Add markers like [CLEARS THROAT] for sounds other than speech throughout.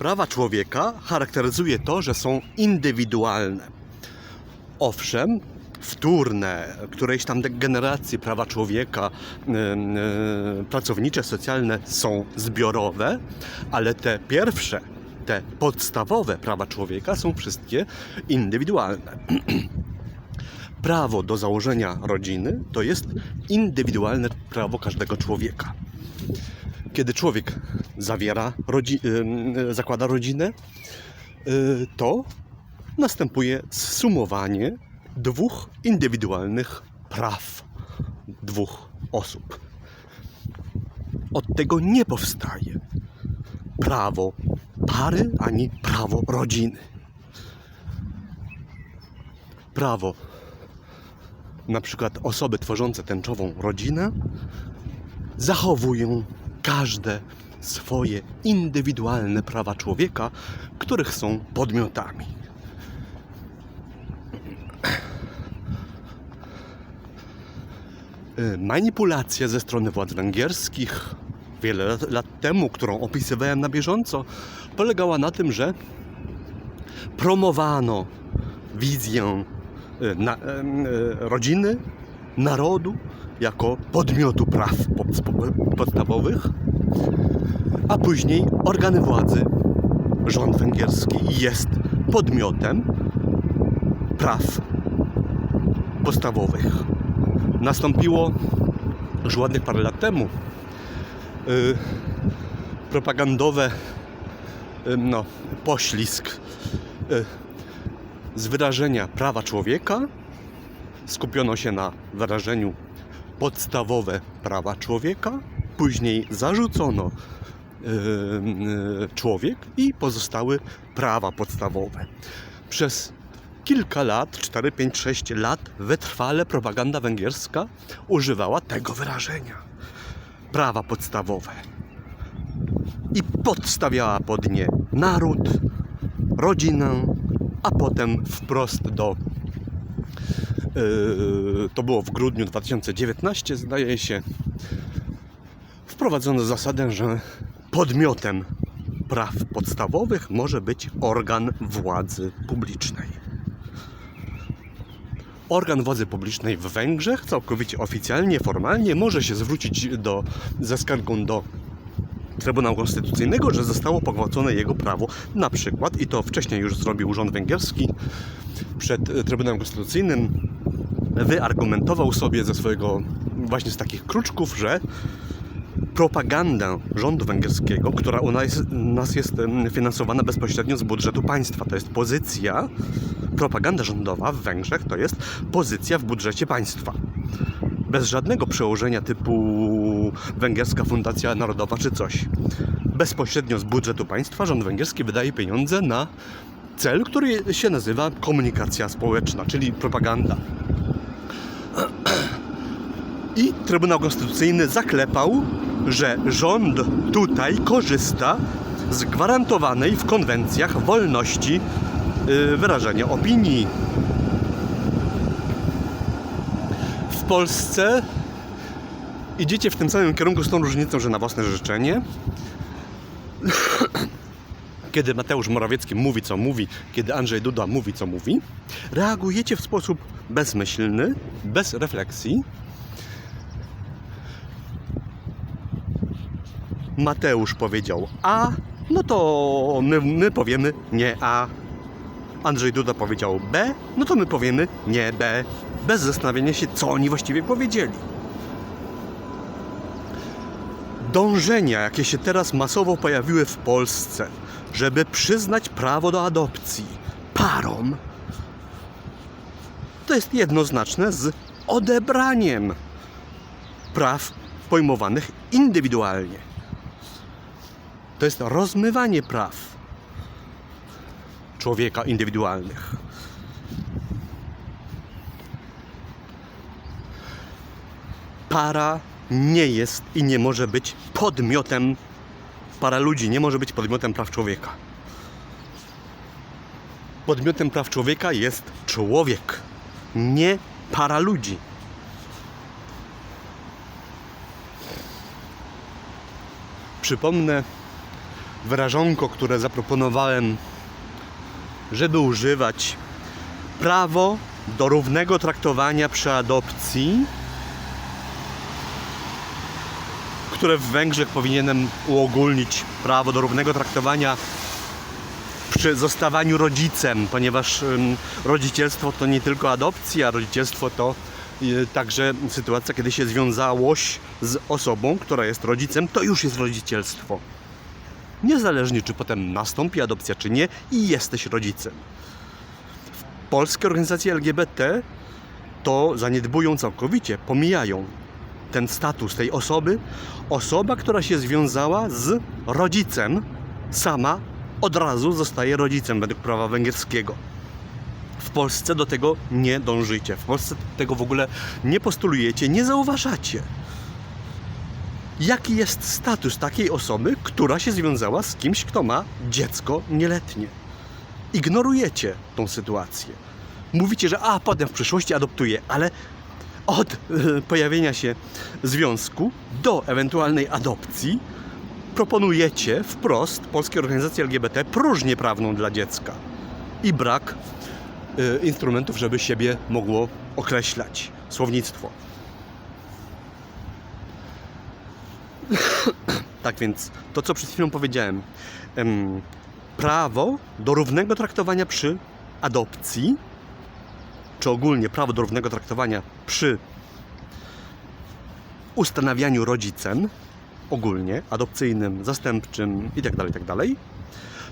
Prawa człowieka charakteryzuje to, że są indywidualne. Owszem, wtórne, którejś tam degeneracje prawa człowieka, yy, pracownicze, socjalne są zbiorowe, ale te pierwsze, te podstawowe prawa człowieka są wszystkie indywidualne. [CLEARS THROAT] Prawo do założenia rodziny to jest indywidualne prawo każdego człowieka. Kiedy człowiek zawiera, rodzi- zakłada rodzinę, yy, to następuje zsumowanie dwóch indywidualnych praw dwóch osób. Od tego nie powstaje prawo pary ani prawo rodziny. Prawo na przykład osoby tworzące tęczową rodzinę zachowują każde swoje indywidualne prawa człowieka, których są podmiotami. Y, Manipulacja ze strony władz węgierskich wiele lat, lat temu, którą opisywałem na bieżąco, polegała na tym, że promowano wizję y, na, y, rodziny, narodu jako podmiotu praw pod- po- podstawowych, a później organy władzy, rząd węgierski jest podmiotem praw podstawowych. Nastąpiło już ładnych parę lat temu y, propagandowe y, no, poślizg y, z wyrażenia prawa człowieka skupiono się na wyrażeniu podstawowe prawa człowieka, później zarzucono y, y, człowiek i pozostały prawa podstawowe. Przez kilka lat, 4, 5, 6 lat, wytrwale propaganda węgierska używała tego wyrażenia. Prawa podstawowe. I podstawiała pod nie naród, rodzinę, a potem wprost do Yy, to było w grudniu 2019, zdaje się, wprowadzono zasadę, że podmiotem praw podstawowych może być organ władzy publicznej. Organ władzy publicznej w Węgrzech całkowicie oficjalnie, formalnie może się zwrócić do, ze skargą do Trybunału Konstytucyjnego, że zostało pogwałcone jego prawo, na przykład, i to wcześniej już zrobił rząd węgierski, przed e, Trybunałem Konstytucyjnym wyargumentował sobie ze swojego właśnie z takich kruczków, że propaganda rządu węgierskiego, która u nas, nas jest finansowana bezpośrednio z budżetu państwa, to jest pozycja, propaganda rządowa w Węgrzech to jest pozycja w budżecie państwa. Bez żadnego przełożenia typu Węgierska Fundacja Narodowa czy coś. Bezpośrednio z budżetu państwa rząd węgierski wydaje pieniądze na cel, który się nazywa komunikacja społeczna, czyli propaganda. I Trybunał Konstytucyjny zaklepał, że rząd tutaj korzysta z gwarantowanej w konwencjach wolności y, wyrażania opinii. W Polsce idziecie w tym samym kierunku z tą różnicą, że na własne życzenie kiedy Mateusz Morawiecki mówi, co mówi, kiedy Andrzej Duda mówi, co mówi, reagujecie w sposób bezmyślny, bez refleksji. Mateusz powiedział A, no to my, my powiemy nie A. Andrzej Duda powiedział B, no to my powiemy nie B. Bez zastanawiania się, co oni właściwie powiedzieli. Dążenia, jakie się teraz masowo pojawiły w Polsce, żeby przyznać prawo do adopcji parom, to jest jednoznaczne z odebraniem praw pojmowanych indywidualnie. To jest rozmywanie praw człowieka indywidualnych. Para nie jest i nie może być podmiotem para ludzi, nie może być podmiotem praw człowieka. Podmiotem praw człowieka jest człowiek, nie para ludzi. Przypomnę wyrażonko, które zaproponowałem, żeby używać prawo do równego traktowania przy adopcji, które w Węgrzech powinienem uogólnić prawo do równego traktowania przy zostawaniu rodzicem, ponieważ rodzicielstwo to nie tylko adopcja, rodzicielstwo to y, także sytuacja, kiedy się związałoś z osobą, która jest rodzicem, to już jest rodzicielstwo. Niezależnie czy potem nastąpi adopcja, czy nie, i jesteś rodzicem. Polskie organizacje LGBT to zaniedbują całkowicie, pomijają ten status tej osoby. Osoba, która się związała z rodzicem, sama od razu zostaje rodzicem według prawa węgierskiego. W Polsce do tego nie dążycie. W Polsce tego w ogóle nie postulujecie, nie zauważacie. Jaki jest status takiej osoby, która się związała z kimś, kto ma dziecko nieletnie? Ignorujecie tą sytuację. Mówicie, że a potem w przyszłości adoptuje, ale od e, pojawienia się związku do ewentualnej adopcji proponujecie wprost Polskiej Organizacji LGBT próżnię prawną dla dziecka i brak e, instrumentów, żeby siebie mogło określać. Słownictwo. [COUGHS] tak więc to, co przed chwilą powiedziałem. em, prawo do równego traktowania przy adopcji, czy ogólnie prawo do równego traktowania przy ustanawianiu rodzicem, ogólnie, adopcyjnym, zastępczym itd., itd.,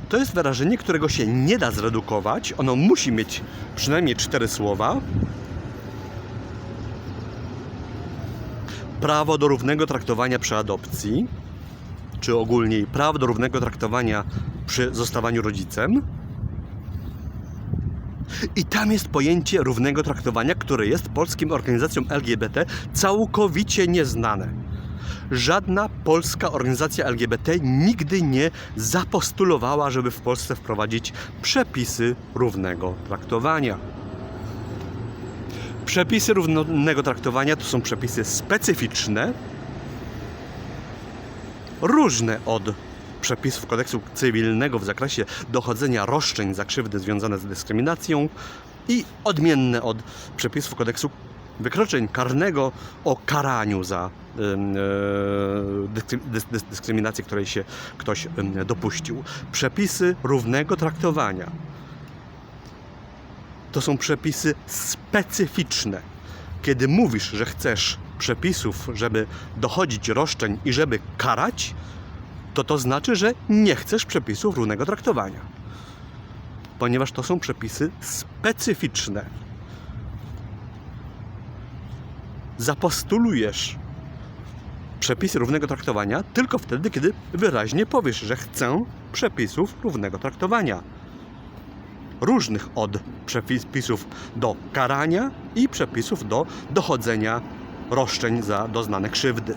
to jest wyrażenie, którego się nie da zredukować. Ono musi mieć przynajmniej cztery słowa. Prawo do równego traktowania przy adopcji, czy ogólnie prawo do równego traktowania przy zostawaniu rodzicem. I tam jest pojęcie równego traktowania, które jest polskim organizacjom LGBT całkowicie nieznane. Żadna polska organizacja LGBT nigdy nie zapostulowała, żeby w Polsce wprowadzić przepisy równego traktowania. Przepisy równego traktowania to są przepisy specyficzne, różne od przepisów kodeksu cywilnego w zakresie dochodzenia roszczeń za krzywdy związane z dyskryminacją i odmienne od przepisów kodeksu wykroczeń karnego o karaniu za e, dyskry- dys, dys, dyskryminację, której się ktoś dopuścił. Przepisy równego traktowania to są przepisy specyficzne. Kiedy mówisz, że chcesz przepisów, żeby dochodzić roszczeń i żeby karać, to to znaczy, że nie chcesz przepisów równego traktowania. Ponieważ to są przepisy specyficzne. Zapostulujesz przepisy równego traktowania tylko wtedy, kiedy wyraźnie powiesz, że chcę przepisów równego traktowania. Różnych od przepisów do karania i przepisów do dochodzenia roszczeń za doznane krzywdy.